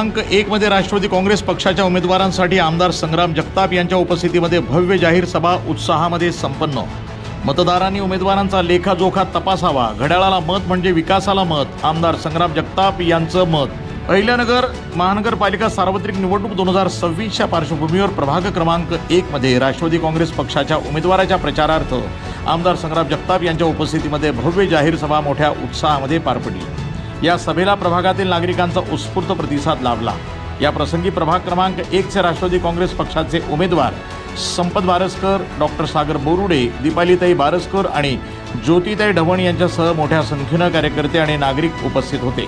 क्रमांक एकमध्ये राष्ट्रवादी काँग्रेस पक्षाच्या उमेदवारांसाठी आमदार संग्राम जगताप यांच्या उपस्थितीमध्ये भव्य जाहीर सभा उत्साहामध्ये संपन्न. मतदारांनी उमेदवारांचा लेखाजोखा तपासावा. घड्याळाला मत म्हणजे विकासाला मत. आमदार संग्राम जगताप यांचं मत. अहिल्यानगर महानगरपालिका सार्वत्रिक निवडणूक दोन हजार सव्वीसच्या पार्श्वभूमीवर प्रभाग क्रमांक एकमध्ये राष्ट्रवादी काँग्रेस पक्षाच्या उमेदवाराच्या प्रचारार्थ आमदार संग्राम जगताप यांच्या उपस्थितीमध्ये भव्य जाहीर सभा मोठ्या उत्साहामध्ये पार पडली. या सभेला प्रभागातील नागरिकांचा उत्स्फूर्त प्रतिसाद लाभला. या प्रसंगी प्रभाग क्रमांक एकचे राष्ट्रवादी काँग्रेस पक्षाचे उमेदवार संपत बारसकर डॉक्टर सागर बोरुडे दीपालीताई बारसकर आणि ज्योतिताई ढवण यांच्यासह मोठ्या संख्येनं कार्यकर्ते आणि नागरिक उपस्थित होते.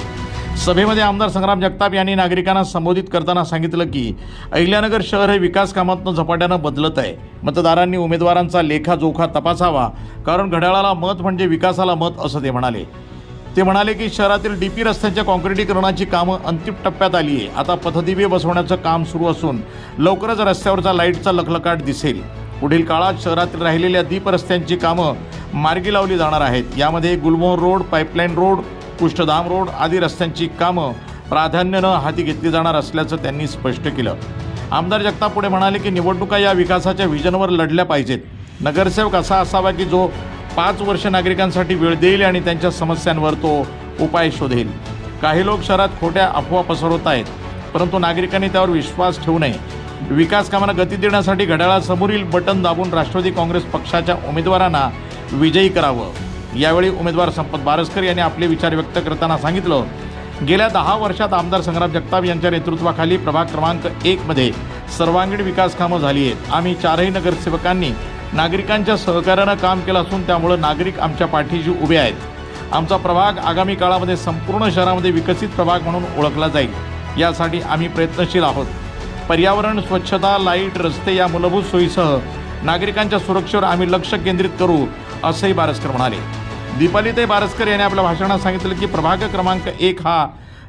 सभेमध्ये आमदार संग्राम जगताप यांनी नागरिकांना संबोधित करताना सांगितलं की अहिल्यानगर शहर हे विकास कामातनं झपाट्यानं बदलत आहे. मतदारांनी उमेदवारांचा लेखाजोखा तपासावा कारण घड्याळाला मत म्हणजे विकासाला मत असं ते म्हणाले. ते म्हणाले की शहरातील डी पी रस्त्यांच्या काँक्रिटीकरणाची कामं अंतिम टप्प्यात आली आहे. आता पथदिवे बसवण्याचं काम सुरू असून लवकरच रस्त्यावरचा लाईटचा लखलकाट दिसेल. पुढील काळात शहरातील राहिलेल्या दीप रस्त्यांची कामं मार्गी लावली जाणार आहेत. यामध्ये Gulmohar road pipeline road Kushthadham road आदी रस्त्यांची कामं प्राधान्यानं हाती घेतली जाणार असल्याचं त्यांनी स्पष्ट केलं. आमदार जगताप पुढे म्हणाले की निवडणुका या विकासाच्या विजनवर लढल्या पाहिजेत. नगरसेवक असा असावा की जो पाच वर्ष नागरिकांसाठी वेळ देईल आणि त्यांच्या समस्यांवर तो उपाय शोधेल. काही लोक शहरात खोट्या अफवा पसरवत आहेत परंतु नागरिकांनी त्यावर विश्वास ठेवू नये. विकास कामांना गती देण्यासाठी घड्याळासमोरील बटन दाबून राष्ट्रवादी काँग्रेस पक्षाच्या उमेदवारांना विजयी करावं. यावेळी उमेदवार संपत बारसकर यांनी आपले विचार व्यक्त करताना सांगितलं गेल्या दहा वर्षात आमदार संग्राम जगताप यांच्या नेतृत्वाखाली प्रभाग क्रमांक एकमध्ये सर्वांगीण विकास कामं झाली आहेत. आम्ही चारही नगरसेवकांनी नागरिकांच्या सहकार्यानं काम केलं असून त्यामुळं नागरिक आमच्या पाठीशी उभे आहेत. आमचा प्रभाग आगामी काळामध्ये संपूर्ण शहरामध्ये विकसित प्रभाग म्हणून ओळखला जाईल. यासाठी आम्ही प्रयत्नशील आहोत. पर्यावरण स्वच्छता लाइट रस्ते या मूलभूत सोयीसह नागरिकांच्या सुरक्षेवर आम्ही लक्ष केंद्रित करू असंही बारसकर म्हणाले. दीपालीताई बारसकर यांनी आपल्या भाषणात सांगितलं की प्रभाग क्रमांक एक हा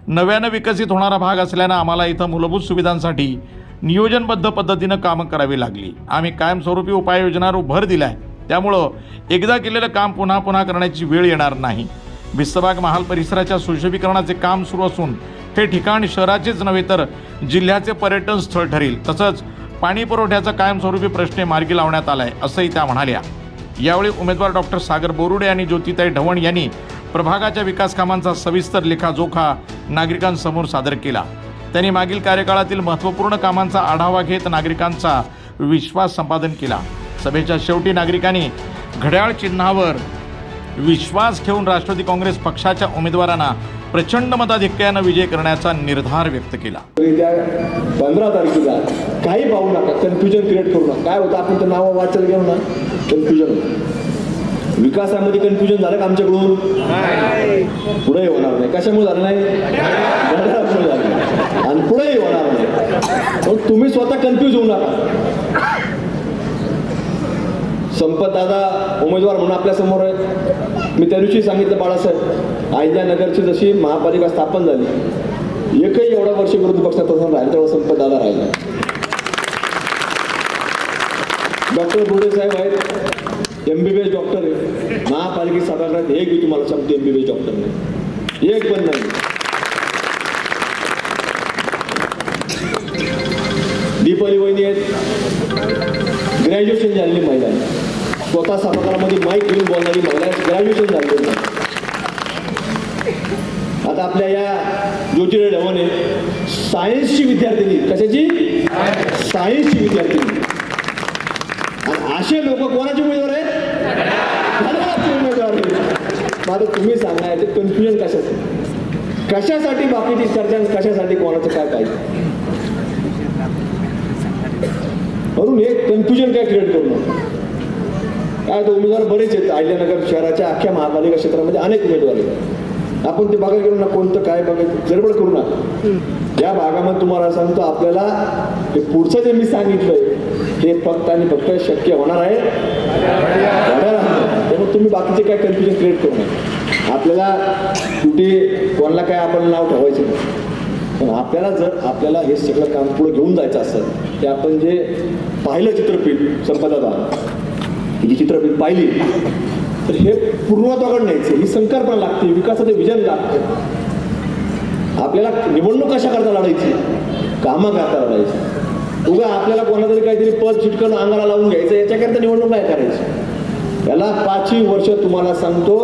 नव्यानं विकसित होणारा भाग असल्यानं आम्हाला इथं मूलभूत सुविधांसाठी नियोजनबद्ध पद्धतीनं कामं करावी लागली. आम्ही कायमस्वरूपी उपाययोजनावर भर दिला आहे त्यामुळं एकदा केलेलं काम पुन्हा पुन्हा करण्याची वेळ येणार नाही. भिस्तबाग महाल परिसराच्या सुशोभीकरणाचे काम सुरू असून हे ठिकाण शहराचेच नव्हे तर जिल्ह्याचे पर्यटन स्थळ ठरेल. तसंच पाणी पुरवठ्याचा कायमस्वरूपी प्रश्न मार्गी लावण्यात आलाय असंही त्या म्हणाल्या. यावेळी उमेदवार डॉक्टर सागर बोरुडे आणि ज्योतिताई ढवण यांनी प्रभागाच्या विकास कामांचा सविस्तर लेखाजोखा नागरिकांसमोर सादर केला. त्यांनी मागील कार्यकाळातील महत्त्वपूर्ण कामांचा आढावा घेत नागरिकांचा विश्वास संपादन केला. सभेच्या शेवटी नागरिकांनी घड्याळ चिन्हावर विश्वास ठेवून राष्ट्रवादी काँग्रेस पक्षाच्या उमेदवारांना प्रचंड मताधिक्यानं विजय करण्याचा निर्धार व्यक्त केला. पंधरा तारखेला काही पाहू नका. कन्फ्युजन क्रिएट करू नका. काय होतं? आपण ते नावं वाचायला गेलो ना. कन्फ्युजन. विकासामध्ये कन्फ्युजन झालं का आमच्याकडून? पुढेही होणार नाही कशामुळे झालं नाही? झालं. नाही. आणि पुढेही होणार नाही. मग तुम्ही स्वतः कन्फ्यूज होऊ नका संपत दादा उमेदवार म्हणून आपल्यासमोर आहे मी त्या दिवशी सांगितलं बाळासाहेब अहिल्या नगरची जशी महापालिका स्थापन झाली एकही एवढा वर्ष विरोधी पक्षात तसं राहिलं तेव्हा संपत दादा राहिला. डॉक्टर बुडे साहेब आहेत M B B S doctor आहे महापालिकेत सभागृहात एक बी तुम्हाला सांगतो M B B S doctor नाही. एक पण नाही. ग्रॅज्युएशन झालेली महिला आहे स्वतः सभागृहामध्ये माईक घेऊन बोलणारी महिला ग्रॅज्युएशन झालेली आता आपल्या या ज्योतिराव ढवणे सायन्सची विद्यार्थिनी कशाची? सायन्सची विद्यार्थिनी आणि असे लोक कोणाचे उमेदवार आहेत? उमेदवार आहेत. माझं तुम्ही सांगा याचे कन्फ्युजन कशाचं? कशासाठी बाकीची चर्चा कशासाठी कोणाचं काय पाहिजे म्हणून हे कन्फ्युजन काय क्रिएट करू नका. काय तर उमेदवार बरेच आहेत अहिल्यानगर शहराच्या अख्ख्या महापालिका क्षेत्रामध्ये अनेक उमेदवार आहेत. आपण ते बघायला गेलो ना कोणतं काय बघायचं गडबड करू नका. या भागामध्ये तुम्हाला सांगतो आपल्याला हे पुढचं जे मी सांगितलंय हे फक्त आणि फक्त शक्य होणार आहे. त्यामुळे तुम्ही बाकीचे काय कन्फ्युजन क्रिएट करू नका. आपल्याला कुठे कोणाला काय आपण नाव ठेवायचं नाही. पण आपल्याला जर आपल्याला हे सगळं काम पुढे घेऊन जायचं असेल ते आपण जे पाहिलं चित्रपीठ संपदादा ही जी चित्रपीठ पाहिली तर हे पूर्णत्वाकडे न्यायचं ही संकल्पना लागते विकासाचं विजन लागतं. आपल्याला निवडणूक कशा करता लढायची? कामं करता लढायची. उगा आपल्याला कोणातरी काहीतरी पद चिटकन अंगाला लावून घ्यायचं याच्याकरता निवडणूक नाही करायची. याला पाचही वर्ष तुम्हाला सांगतो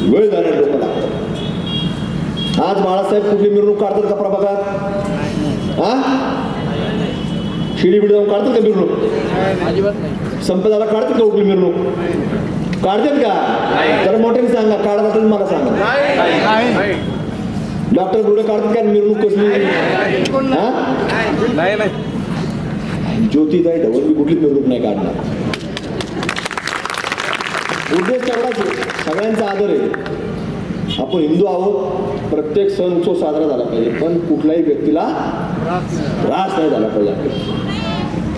वेळ जाणार लोक लागतात आज बाळासाहेब कुठली मिरवणूक काढतात का प्रभागात? हा? शिडी बिडी जाऊन काढतात का मिरवणूक संपदाला काढतात का कुठली मिरवणूक काढतात का? तर मोठ्याने सांगा काढत असेल तर मला सांगा. डॉक्टर बुडे काढतात का मिरवणूक कसली? हा? ज्योतिताई ढवळ मी कुठली मिरवणूक नाही काढणार. उद्देश तेवढाच. सगळ्यांचा आदर आहे. आपण हिंदू आहोत. प्रत्येक सण उत्सव साजरा झाला पाहिजे. पण कुठल्याही व्यक्तीला त्रास नाही झाला पाहिजे. आपल्याला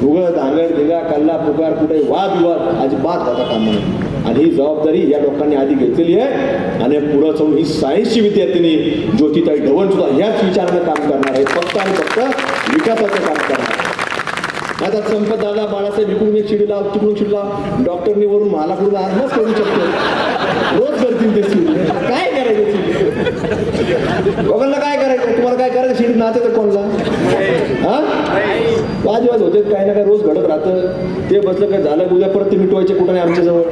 उगत धांगड धिंगा कल्ला पुकार कुठे वादविवाद अजिबात होता कामा नये आणि ही जबाबदारी या लोकांनी आधी घेतलेली आहे. आणि पुढं जाऊन ही सायन्सची विद्यार्थिनी ज्योतिताई ढवण सुद्धा ह्याच विचारानं काम करणार आहे. फक्त आणि फक्त विकासाचं काम करणार आहे. आता संपत दादा बाळासाहेब इकडून एक शिडी लाव तिकडून शिडी लाव. डॉक्टरनी वरून मालाकडून आजच करू शकतो. रोज करतील ते काय? लोकांना काय करायचं? तुम्हाला काय करायचं? शिडी तर कोणला? हा? वाजवाज होते. काय ना काय रोज घडत राहतं. ते बसलं काय झालं उद्या परत ते मिटवायचे कुठं नाही आमच्याजवळ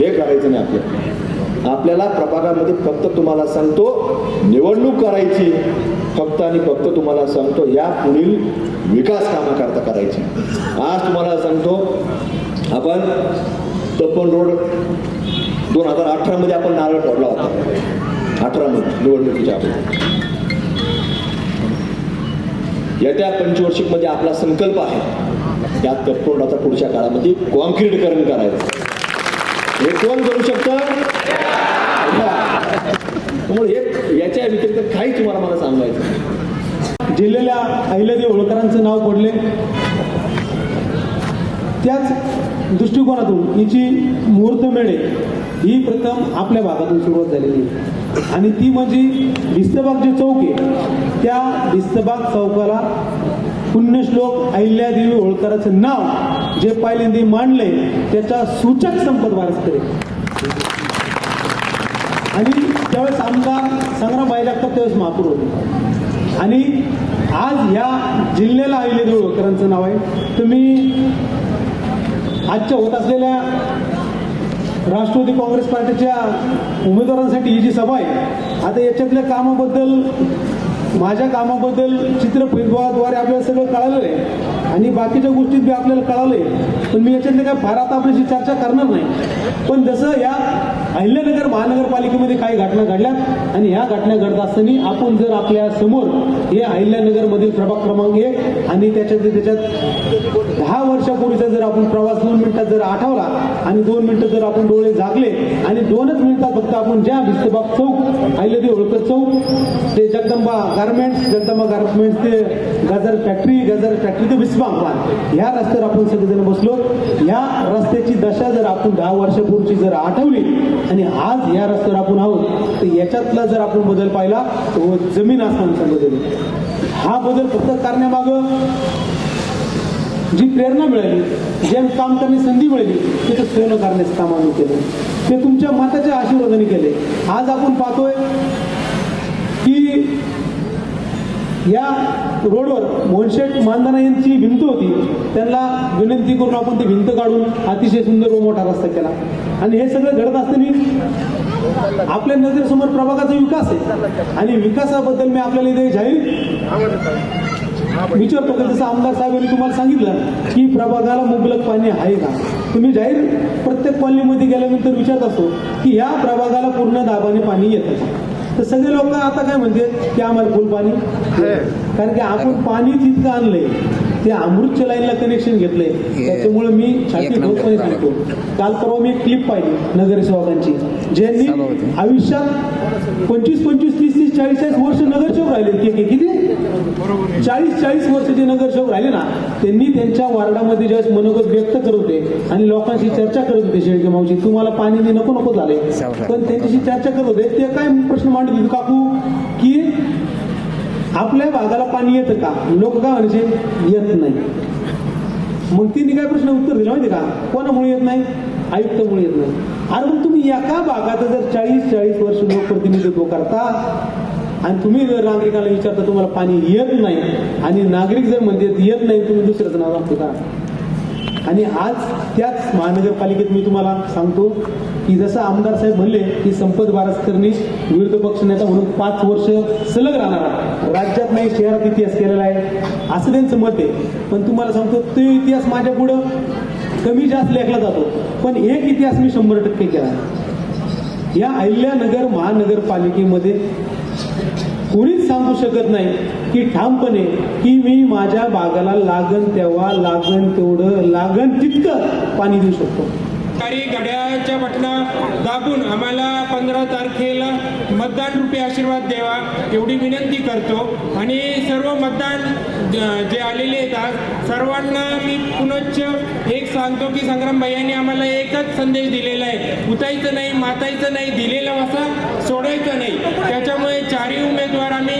हे करायचं नाही आपल्याला. आपल्याला प्रभागामध्ये फक्त तुम्हाला सांगतो निवडणूक करायची. फक्त आणि फक्त तुम्हाला सांगतो या पुढील विकास कामं करता करायची. आज तुम्हाला सांगतो आपण तपन रोड दोन हजार अठरामध्ये आपण नारळ फोडला होता. अठरामध्ये निवडणुकीच्या अगोदर. येत्या पंचवार्षिकमध्ये आपला संकल्प आहे या तटकोंडाचा पुढच्या काळामध्ये कॉन्क्रीटकरण करायचं. हे कोण करू शकतं? एक हे याच्या व्यतिरिक्त काही तुम्हाला मला सांगायचं जिल्ह्याला अहिल्यादेवी होळकरांचं नाव पडले. त्याच दृष्टिकोनातून हिची मुहूर्तमेळे ही प्रथम आपल्या भागातून सुरुवात झालेली आहे. आणि ती म्हणजे भिस्तबाग जे चौक आहे. त्या भिस्तबाग चौकाला पुण्यश्लोक अहिल्यादेवी होळकराचं नाव जे पहिल्यांदा मांडले त्याचा सूचक संपत वारसकर आणि त्यावेळेस आमदार संग्राम भाई लागतात त्यावेळेस महापौर होते. आणि आज ह्या जिल्ह्याला अहिल्यादेवी होळकरांचं नाव आहे. तुम्ही आजच्या होत असलेल्या राष्ट्रवादी काँग्रेस पार्टीच्या उमेदवारांसाठी ही जी सभा आहे आता याच्यातल्या कामाबद्दल माझ्या कामाबद्दल चित्रफितद्वारे आपल्याला सगळं कळालेलं आहे. आणि बाकीच्या गोष्टीत बी आपल्याला कळालंय. पण मी याच्यातले काय फार आता आपल्याशी चर्चा करणार नाही. पण जसं या अहिल्यानगर महानगरपालिकेमध्ये काही घटना घडल्यात आणि ह्या घटना घडत असताना आपण जर आपल्यासमोर हे अहिल्यानगरमधील प्रभाग क्रमांक एक आणि त्याच्यात त्याच्यात दहा वर्षापूर्वीचा जर आपण प्रवास दोन मिनिटात जर आठवला आणि दोन मिनिटं जर आपण डोळे जागले आणि दोनच मिनिटात फक्त आपण ज्या भिस्तबाग चौक अहिल्यादेवी होळकर चौक ते जगदंबा गारमेंट्स जगदंबा गारमेंट्स ते गजर फॅक्टरी गजर फॅक्टरी ते विस्बाग ह्या रस्त्यावर आपण सगळेजण बसलो. या रस्त्याची दशा जर आपण दहा वर्षापूर्वी जर आठवली आणि आज या रस्त्यावर आपण आहोत तर याच्यातला जर आपण बदल पाहिला तो जमीन आसमानचा बदल हा बदल फक्त करण्यामागं जी प्रेरणा मिळाली जे काम करण्याची संधी मिळाली तिथं सोनं करण्याचं काम आम्ही केलं. ते तुमच्या माताच्या आशीर्वादाने केले. आज आपण पाहतोय की या रोडवर मोहनशेठ मानधना यांची भिंत होती. त्यांना विनंती करून आपण ती भिंत काढून अतिशय सुंदर व मोठा रस्ता केला. आणि हे सगळं घडत असताना आपल्या नजरेसमोर प्रभागाचा विकास आहे. आणि विकासाबद्दल मी आपल्याला इथे जाहीर विचारतो का जसं आमदार साहेबांनी तुम्हाला सांगितलं की प्रभागाला मुबलक पाणी आहे का? तुम्ही जाहीर प्रत्येक कॉलनीमध्ये गेल्यानंतर विचारत असतो की ह्या प्रभागाला पूर्ण दाबाने पाणी येतं तर सगळे लोक आता काय म्हणते की आम्हाला फुल पाणी कारण की आपण पाणी तितकं आणलंय ते अमृतच्या लाईनला कनेक्शन घेतलंय. त्याच्यामुळे मी छाती ठोकपणे सांगतो काल परवा मी एक क्लिप पाहिली नगरसेवकांची. ज्यांनी आयुष्यात पंचवीस पंचवीस तीस तीस चाळीस चाळीस वर्ष नगरसेवक राहिले के- के- किती? चाळीस चाळीस वर्ष जे नगरसेवक राहिले ना त्यांनी त्यांच्या वार्डामध्ये ज्यावेळेस मनोगत व्यक्त करत होते आणि लोकांशी चर्चा करत होते शेळके मावशी तुम्हाला पाणी दे नको नको झाले पण त्यांच्याशी चर्चा करत होते. ते काय प्रश्न मांडत होते काकू? की आपल्या भागाला पाणी येतं का? लोक काय म्हणायचे? येत नाही. मग तिने काय प्रश्न उत्तर दिलं माहिती का? कोणामुळे येत नाही? आयुक्तामुळे येत नाही. अरे मग तुम्ही एका भागात जर चाळीस चाळीस वर्ष लोकप्रतिनिधित्व करता आणि तुम्ही जर नागरिकाला विचारता तुम्हाला पाणी येत नाही आणि नागरिक जर म्हणजे येत नाही तुम्ही दुसऱ्याचं नाव दाखवता का? आणि आज त्याच महानगरपालिकेत मी तुम्हाला सांगतो की जसं आमदार साहेब म्हणले की संपत बारसकरनी विरोधी पक्षनेता म्हणून पाच वर्ष सलग राहणार राज्यात नाही शहरात इतिहास केलेला आहे. असं त्यांचं मत आहे. पण तुम्हाला सांगतो तो इतिहास माझ्या पुढं कमी जास्त लेखला जातो. पण एक इतिहास मी शंभर टक्के केला. या अहिल्यानगर महानगरपालिकेमध्ये कोणीच सांगू शकत नाही की ठामपणे की मी माझ्या बागाला लागन तेव्हा लागन तेवढं लागन तितकं पाणी देऊ शकतो. न्यायाच्या बटना दाबून आम्हाला पंधरा तारखेला मतदान रुपये आशीर्वाद द्यावा एवढी विनंती करतो. आणि सर्व मतदान जे आलेले आहेत आज सर्वांना मी पुनश्च एक सांगतो की संग्राम भाई आम्हाला एकच संदेश दिलेला आहे. उतायचं नाही मातायचं नाही दिलेला वासा सोडायचं नाही. त्याच्यामुळे चारही उमेदवार आम्ही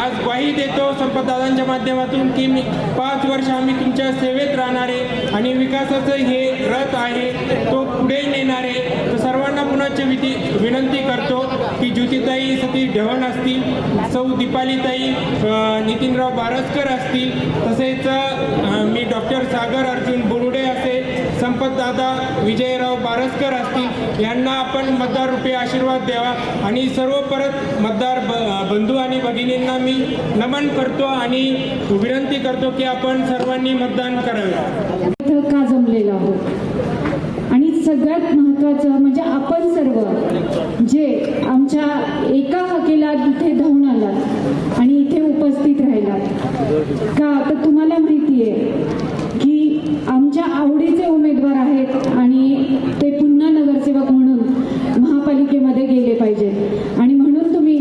आज ग्वाही देतो संपतदादांच्या माध्यमातून की मी पाच वर्ष आम्ही तुमच्या सेवेत राहणार आहे आणि विकासाचं हे रथ आहे तो पुढे नेणार आहे तर सर्वांना पुन्हा विधी विनंती करतो की ज्योतिताई सती ढवण असतील सौ दीपालीताई नितीनराव बारसकर असतील तसेच मी डॉक्टर सागर अर्जुन बुरुडे असेल संपतदादा विजयराव बारसकर असतील यांना आपण मतदार रुपये आशीर्वाद द्यावा. आणि सर्व परत मतदार ब- बंधू आणि भगिनींना मी नमन करतो आणि विनंती करतो की आपण सर्वांनी मतदान करावे. इथं का आहोत? सगळ्यात महत्वाचं म्हणजे आपण सर्व जे आमच्या एका हकेला इथे धावून आलात आणि इथे उपस्थित राहिलात. का? तर तुम्हाला माहिती आहे की आमच्या आवडीचे उमेदवार आहेत आणि ते पुन्हा नगरसेवक म्हणून महापालिकेमध्ये गेले पाहिजेत आणि म्हणून तुम्ही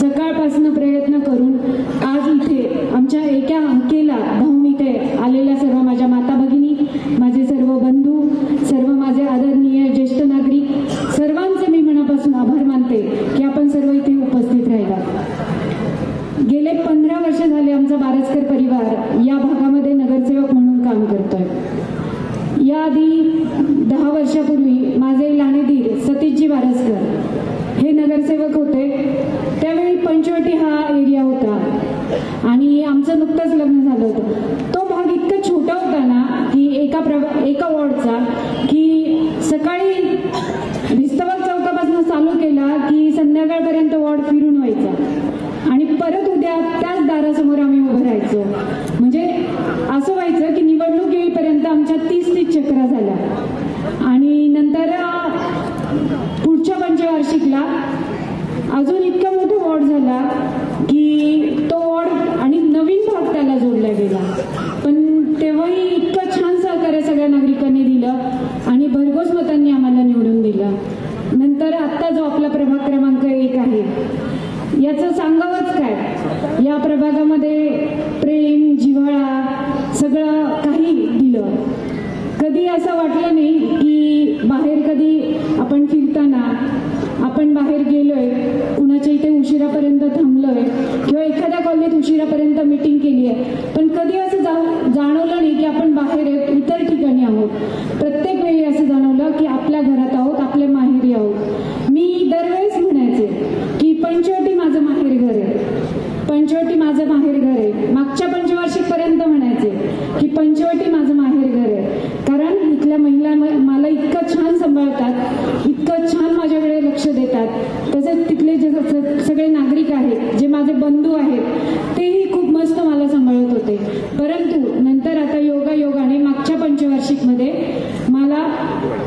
सकाळपासून प्रयत्न करून आज इथे आमच्या एका हकेला धावून इथे आलेल्या सर्व माझ्या माता भगिनी माझे सर्व बंधू सर्व माझे आदरणीय ज्येष्ठ नागरिक सर्वांचे मी मनापासून आभार मानते की आपण सर्व इथे उपस्थित राहिला गेले पंधरा वर्ष झाले आमचा बारसकर परिवार या भागामध्ये नगरसेवक म्हणून काम करतोय याआधी दहा वर्षापूर्वी माझे लाणेदीर सतीशजी बारसकर हे नगरसेवक होते त्यावेळी पंचवटी हा एरिया होता आणि आमचं नुकतंच लग्न झालं होतं तो भाग इतका छोटा होता ना की एका प्रभा एका वॉर्डचा की सकाळी भिस्तबाग चौकापासून चालू केला की संध्याकाळपर्यंत वॉर्ड फिरून व्हायचा आणि परत उद्या त्याच दारासमोर आम्ही गेलोय कुणाच्या इथे उशिरापर्यंत थांबलोय किंवा एखाद्या कॉलनीत उशिरापर्यंत मिटिंग केली आहे पण कधी असं जा जाणवलं नाही की आपण बाहेर आहोत इतर ठिकाणी आहोत. प्रत्येक वेळी असं जाणवलं की आपल्या घरात आहोत आपल्या माहेरी आहोत. मी दरवेळेस म्हणायचे की पंचवटी माझं माहेर घर आहे. पंचवटी माझं माहेर घर आहे. मागच्या पंचवार्षिक पर्यंत म्हणायचे की पंचवटी माझं माहेर घर आहे कारण इथल्या महिला म- मला इतकं छान सांभाळतात इतकं छान माझ्याकडे लक्ष देतात तसेच तिथले जे स- सगळे नागरिक आहेत जे माझे बंधू आहेत तेही खूप मस्त मला सांभाळत होते परंतु नंतर आता योगा योगाने मागच्या मध्ये मला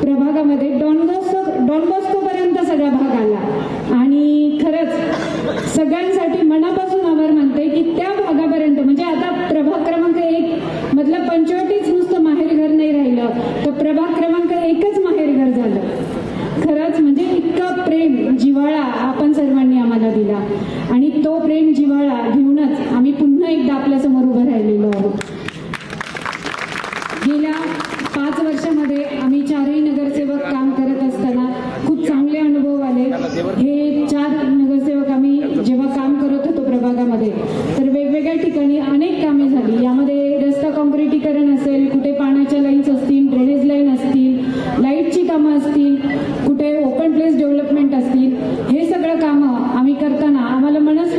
प्रभागामध्ये डॉनबॉस्को डॉनबॉस्कोपर्यंत सगळा भाग आला आणि खरंच सगळ्यांसाठी मनापासून आभार मानते की त्या भागापर्यंत म्हणजे आता प्रभाग क्रमांक एक मधलं पंचवटीच नुसतं माहेर घर नाही राहिलं तर प्रभाग क्रमांक एकच माहेर घर झालं खरंच म्हणजे इतकं प्रेम जिव्हाळा आपण सर्वांनी आम्हाला दिला आणि तो प्रेम जिव्हाळा घेऊनच आम्ही पुन्हा एकदा आपल्यासमोर उभं राहिलेलो आहोत गेल्या पाच वर्षामध्ये आम्ही चारही नगरसेवक काम करत असताना खूप चांगले अनुभव आले हे चार नगरसेवक आम्ही जेव्हा काम करत होतो प्रभागामध्ये तर वेगवेगळ्या ठिकाणी अनेक कामे झाली यामध्ये रस्ता काँक्रिटीकरण असेल कुठे पाण्याच्या लाईन्स असतील ड्रेनेज लाईन असतील लाईटची कामं असतील कुठे ओपन प्लेस डेव्हलपमेंट असतील हे सगळं कामं आम्ही करताना आम्हाला मनस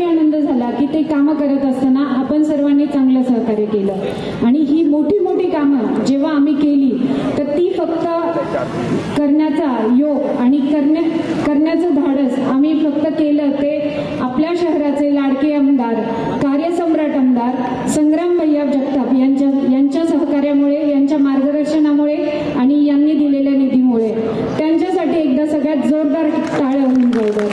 करण्याचं धाडस आम्ही फक्त केलं ते आपल्या शहराचे लाडके आमदार कार्यसम्राट आमदार संग्राम भैया जगताप यांच्या यांच्या सहकार्यामुळे यांच्या मार्गदर्शनामुळे आणि यांनी दिलेल्या निधीमुळे त्यांच्यासाठी एकदा सगळ्यात जोरदार टाळ्या होऊन जाऊ द्या.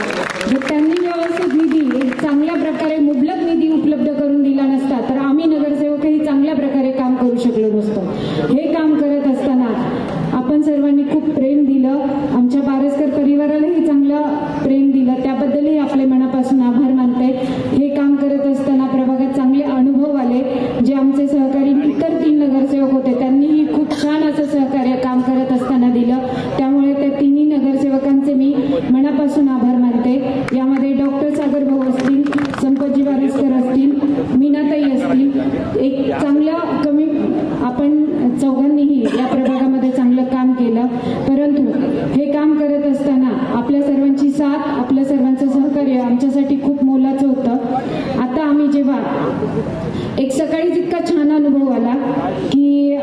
जर त्यांनी व्यवस्थित निधी एक चांगल्या प्रकारे मुबलक निधी उपलब्ध करून दिला नसता तर आम्ही नगरसेवकही चांगल्या प्रकारे काम करू शकलो नसतो हे काम करत असताना आपण सर्वांनी खूप प्रेम दिलं आमच्या पारसकर परिवारालाही चांगलं प्रेम दिलं त्याबद्दलही आपले मनापासून आभार मानते हे काम करत असताना प्रभागात चांगले अनुभव आले जे आमचे सहकारी इतर तीन नगरसेवक होते त्यांनीही खूप छान असं सहकार्य काम करत असताना दिलं त्यामुळे त्या तिन्ही नगरसेवकांचे मी मनापासून आभार मानते यामध्ये डॉक्टर सागर भाऊ असतील संपतजी वारसकर असतील मीनाताई असतील एक कमी आपण चौघांनीही या प्रभागामध्ये चांगलं काम केलं परंतु हे काम करत असताना आपल्या सर्वांची साथ आपल्या सर्वांचं सहकार्य आमच्यासाठी खूप मोलाचं होतं आता आम्ही जेव्हा एक सकाळीच इतका छान अनुभव आला की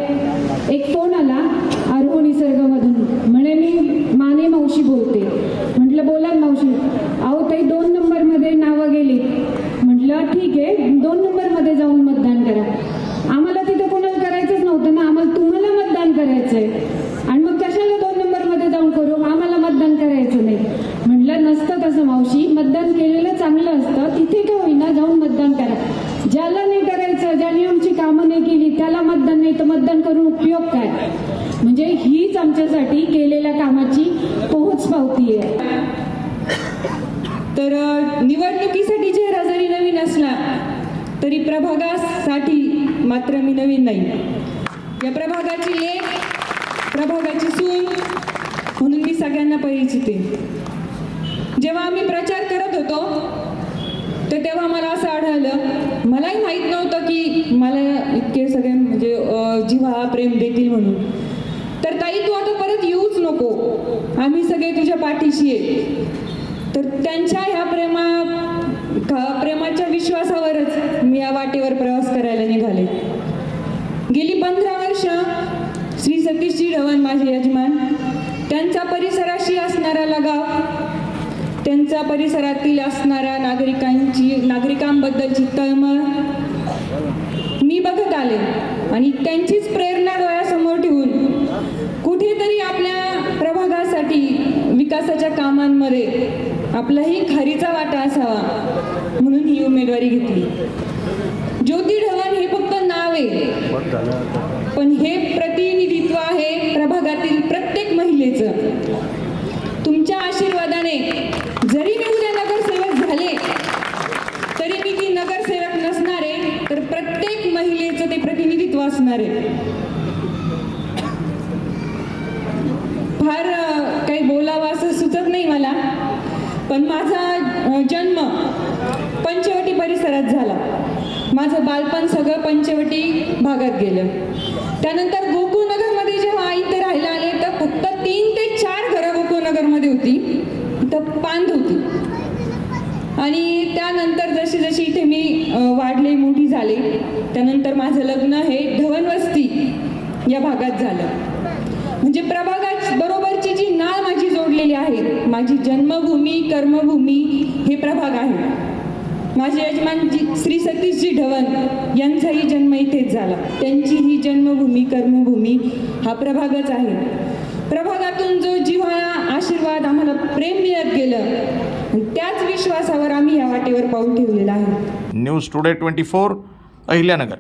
एक फोन आला आरोह निसर्गमधून म्हणे मी माने मावशी बोलते म्हटलं बोला ना मावशी अहो ताई दोन नंबरमध्ये नावं गेली म्हटलं ठीक आहे दोन नंबरमध्ये जाऊन मतदान करा आम्हाला तिथं कोणाला करायचंच नव्हतं ना आम्हाला तुम्हाला मतदान करायचंय आणि मग कशाला दोन नंबरमध्ये जाऊन करू आम्हाला मतदान करायचं नाही म्हटलं नसतं तसं मावशी मतदान केलेलं चांगलं असतं तिथे का होईना जाऊन मतदान करा. ज्याला नाही करायचं ज्याने आमची कामं नाही केली त्याला मतदान नाही तर मतदान करून उपयोग काय? म्हणजे हीच आमच्यासाठी केलेल्या कामाची पोहोच पावती आहे. तर निवडणुकीसाठी चेहरा जरी नवीन असला तरी प्रभागासाठी मात्र मी नवीन नाही. या प्रभागाची लेख प्रभागाची सून म्हणून मी सगळ्यांना परिचित आहे. जेव्हा आम्ही प्रचार करत होतो तर तेव्हा मला असं आढळलं. मलाही माहीत नव्हतं की मला इतके सगळे म्हणजे जीवा प्रेम देतील म्हणून. तर ताई तू आता परत येऊच नको. आम्ही सगळे तुझ्या पाठीशी आहे. तर त्यांच्या ह्या प्रेमा प्रेमाच्या विश्वासावरच मी या वाटेवर प्रवास करायला निघाले. गेली पंधरा वर्ष श्री सतीशजी ढवण माझे यजमान त्यांचा परिसराशी असणारा लगाव त्यांच्या परिसरातील असणाऱ्या नागरिकांची नागरिकांबद्दलची तळमळ मी बघत आले आणि त्यांचीच प्रेरणा डोळ्यासमोर ठेवून कुठेतरी आपल्या प्रभागासाठी विकासाच्या कामांमध्ये आपलाही खरीचा वाटा असावा म्हणून ही उमेदवारी घेतली. ज्योती ढवण हे फक्त नाव आहे पण हे प्रतिनिधित्व आहे प्रभागातील प्रत्येक महिलेचं. तुमच्या आशीर्वादाने जरी मी उद्या नगरसेवक झाले तरी मी ती नगरसेवक नसणारे तर प्रत्येक महिलेचं ते प्रतिनिधित्व असणार आहे. फार काही बोलावं असं सुचत नाही मला पण माझा जन्म पंचवटी परिसरात झाला. माझं बालपण सगळं पंचवटी भागात गेलं. त्यानंतर गोकुळनगरमध्ये जेव्हा आई ते राहायला आले तर फक्त तीन ते चार घरं गोकुळनगरमध्ये होती. तर पांधू आणि त्यानंतर जशी जशी इथे मी वाढले मोठी झाले त्यानंतर माझं लग्न हे धवनवस्ती या भागात झालं. म्हणजे प्रभागात बरोबरची जी नाळ माझी जोडलेली आहे माझी जन्मभूमी कर्मभूमी हे प्रभाग आहे. माझे यजमान जी श्री सतीशजी ढवण यांचाही जन्म इथेच झाला. त्यांची ही जन्मभूमी कर्मभूमी हा प्रभागच आहे. प्रभागातून जो जिव्हाळा आशीर्वाद आम्हाला प्रेम मिळत गेलं त्याच विश्वासावर आम्ही या वाटेवर पाऊल ठेवलेलं आहे. News today twenty four Ahilyanagar.